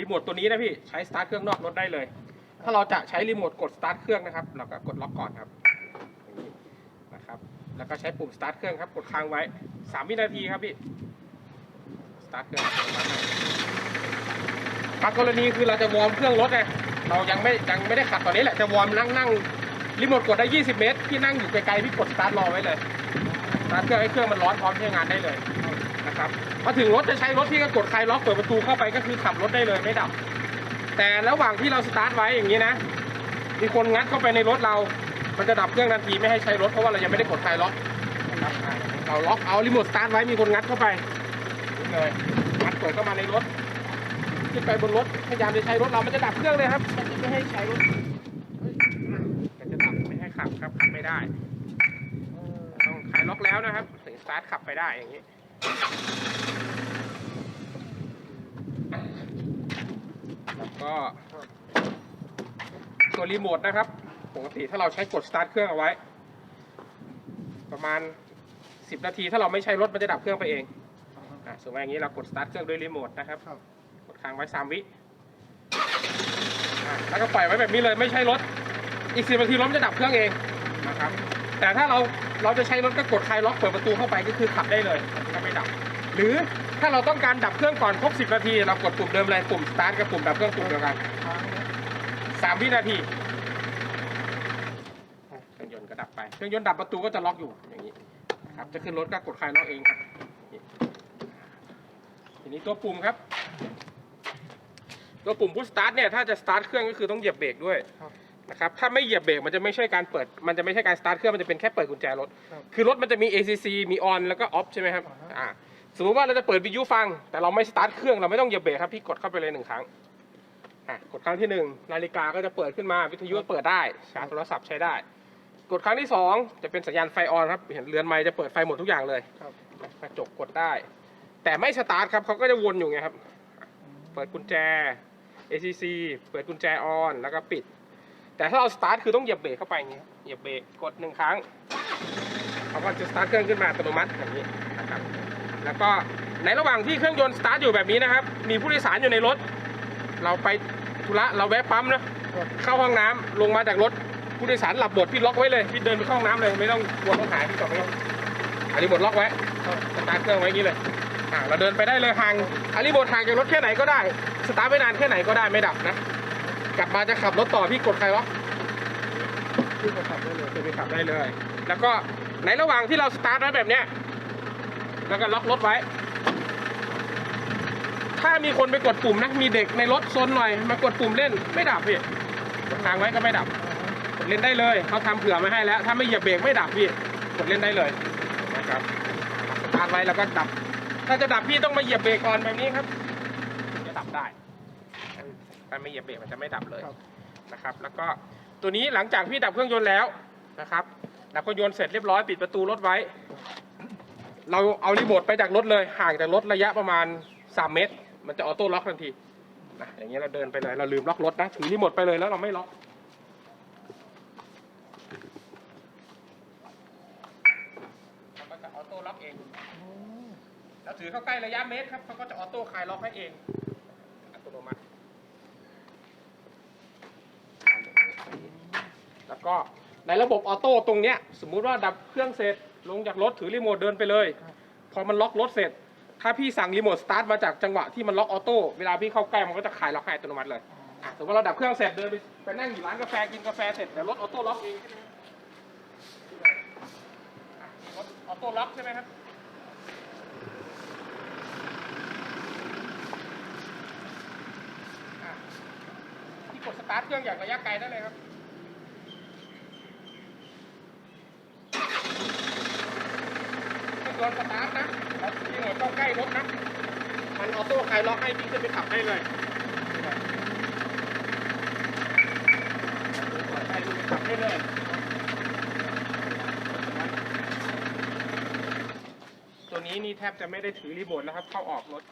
รีโมทตัวนี้นะพี่ใช้สตาร์ทเครื่องนอกรถได้เลย ถ้าเราจะใช้รีโมทกดสตาร์ทเครื่องนะครับเราก็กดล็อกก่อนครับนี้นะครับ แล้วก็ใช้ปุ่มสตาร์ทเครื่องครับกดค้างไว้ 3 วินาทีครับพี่สตาร์ทเครื่องบางกรณีคือเราจะวอร์มเครื่องรถไงเรายังไม่ยังไม่ได้ขับตอนนี้แหละจะวอร์มนั่งนั่งรีโมทกดได้ 20 เมตรพี่นั่งอยู่ไกลๆพี่กดสตาร์ทรอไว้เลยสตาร์ทเครื่องให้เครื่องมันร้อนพร้อมใช้งานได้เลย นะครับพอถึงรถจะใช้รถพี่ก็กดคลายล็อกเปิดประตูเข้าไปก็คือขับรถได้เลยไม่ดับ แต่ระหว่างที่เราสตาร์ทไว้อย่างนี้นะ มีคนงัดเข้าไปในรถเรา มันจะดับเครื่องทันทีไม่ให้ใช้รถเพราะว่าเรายังไม่ได้กดคลายล็อกนะครับอ่าเราล็อกเอารีโมทสตาร์ทไว้มีคนงัดเข้าไปนี่เลยงัดเปิดเข้ามาในรถขึ้นไปบนรถพยายามจะใช้รถเรามันจะดับเครื่องเลยครับมันจะไม่ให้ใช้รถเฮ้ยมันจะดับไม่ให้ขับครับขับไม่ได้ต้องคลายล็อกแล้วนะครับถึงสตาร์ทขับไปได้อย่างนี้ แล้วก็ ตัวรีโมทนะครับ ปกติถ้าเราใช้กดสตาร์ทเครื่องเอาไว้ ประมาณ 10 นาที ถ้าเราไม่ใช้รถมันจะดับเครื่องไปเองอะสมมติอย่างนี้เรากดสตาร์ทเครื่องด้วยรีโมทนะครับครับกดค้างไว้ 3 วิอะแล้วก็ปล่อยไว้แบบนี้เลยไม่ใช้รถ อีก 10 นาทีรถมันจะดับเครื่องเองนะครับ แต่ถ้าเรา เราจะใช้รถก็กดคลายล็อกเปิดประตูเข้าไปก็คือขับได้เลยมันก็ไม่ดับ หรือถ้าเราต้องการดับเครื่องก่อนครบ 10 นาที เรากดปุ่มเดิมเลยปุ่มสตาร์ทกับปุ่มดับเครื่องปุ่มเดียวกันค้างนะ3วินาทีเครื่องยนต์ก็ดับไปเครื่องยนต์ดับประตูก็จะล็อกอยู่อย่างนี้ครับจะขึ้นรถก็กดคลายล็อกเองครับทีนี้ตัวปุ่มครับตัวปุ่มพุชสตาร์ทเนี่ยถ้าจะสตาร์ทเครื่องก็คือต้องเหยียบเบรกด้วยครับ นะครับถ้าไม่เหยียบเบรกมันจะไม่ใช่การเปิด มันจะไม่ใช่การสตาร์ทเครื่องมันจะเป็นแค่เปิดกุญแจรถ ครับคือรถมันจะมี ACC มี on แล้วก็ off ใช่ไหมครับอ่าฮะ อ่าสมมติว่าเราจะเปิดวิทยุฟัง แต่เราไม่สตาร์ทเครื่องเราไม่ต้องเหยียบเบรกครับพี่กดเข้าไปเลยหนึ่งครั้งอะกดครั้งที่หนึ่งนาฬิกาก็จะเปิดขึ้นมาวิทยุเปิดได้ชาร์จโทรศัพท์ใช้ได้ กดครั้งที่สองจะเป็นสัญญาณไฟออนครับเห็นเรือนไม้จะเปิดไฟหมดทุกอย่างเลยครับ กระจกกดได้ แต่ไม่สตาร์ทครับเขาก็จะวนอยู่ไงครับ เปิดกุญแจ ACC เปิดกุญแจออน แล้วก็ปิด แต่ถ้าเราสตาร์ทคือต้องเหยียบเบรกเข้าไปอย่างนี้เหยียบเบรกกดหนึ่งครั้งเขาก็จะสตาร์ทเครื่องขึ้นมาอัตโนมัติแบบนี้นะครับแล้วก็ในระหว่างที่เครื่องยนต์สตาร์ทอยู่แบบนี้นะครับ มีผู้โดยสารอยู่ในรถ เราไปธุระเราแวะปั๊มนะเข้าห้องน้ำลงมาจากรถผู้โดยสารหลับหมดพี่ล็อกไว้เลยพี่เดินไปเข้าห้องน้ำเลยไม่ต้องกลัวต้องหายพี่จอดไม่ต้องอันนี้หมดล็อกไว้สตาร์ทเครื่องไว้อย่างนี้เลยเราเดินไปได้เลยห่างอันนี้หมดห่างจากรถแค่ไหนก็ได้ สตาร์ทไม่นานแค่ไหนก็ได้ไม่ดับนะ กลับมาจะขับรถต่อพี่กดใครล็อกที่จะขับได้เลยจะไปขับได้เลย แล้วก็ในระหว่างที่เราสตาร์ทไว้แบบเนี้ยแล้วก็ล็อกรถไว้ ถ้ามีคนไปกดปุ่มนะมีเด็กในรถซนหน่อยมากดปุ่มเล่นไม่ดับพี่กดค้างไว้ก็ไม่ดับกดเล่นได้เลยเขาทำเผื่อมาให้แล้ว ถ้าไม่เหยียบเบรกไม่ดับพี่กดเล่นได้เลยนะครับสตาร์ทไว้แล้วก็ดับ ถ้าจะดับพี่ต้องมาเหยียบเบรกก่อนแบบนี้ครับจะดับได้ ถ้าไม่เหยียบเบรกมันจะไม่ดับเลยครับ นะครับ แล้วก็ตัวนี้หลังจากพี่ดับเครื่องยนต์แล้วนะครับ ดับเครื่องยนต์เสร็จเรียบร้อยปิดประตูรถไว้ เราเอารีโมทไปจากรถเลยห่างจากรถระยะประมาณ 3 เมตร มันจะออโต้ล็อกทันทีนะอย่างเงี้ยเราเดินไปเลยเราลืมล็อกรถนะถือรีโมทไปเลยแล้วเราไม่ล็อก มันก็จะออโต้ล็อกเองเราถือเข้าใกล้ระยะเมตรครับเขาก็จะออโต้คลายล็อกให้เอง อัตโนมัติ แล้วก็ในระบบออโต้ตรงเนี้ยสมมุติว่าดับเครื่องเสร็จลงจากรถถือรีโมทเดินไปเลย พอมันล็อกรถเสร็จ ถ้าพี่สั่งรีโมทสตาร์ทมาจากจังหวะที่มันล็อกออโต้เวลาพี่เข้าใกล้มันก็จะคลายล็อกให้อัตโนมัติเลยอะสมมติเราดับเครื่องเสร็จเดินไปไปนั่งอยู่ร้านกาแฟกินกาแฟเสร็จเดี๋ยวรถออโต้ล็อกเองใช่ไหมอะรถออโต้ล็อกใช่ไหมครับอะที่กดสตาร์ทเครื่องอย่างระยะไกลได้เลยครับ ถ้าโดนสตาร์ทนะที่หัวต้องใกล้รถนะ มันออโต้คลายล็อกให้พี่จะไปขับให้เลยไปดูขับให้เลยตัวนี้นี่แทบจะไม่ได้ถือรีโมทแล้วครับ เข้าออกรถ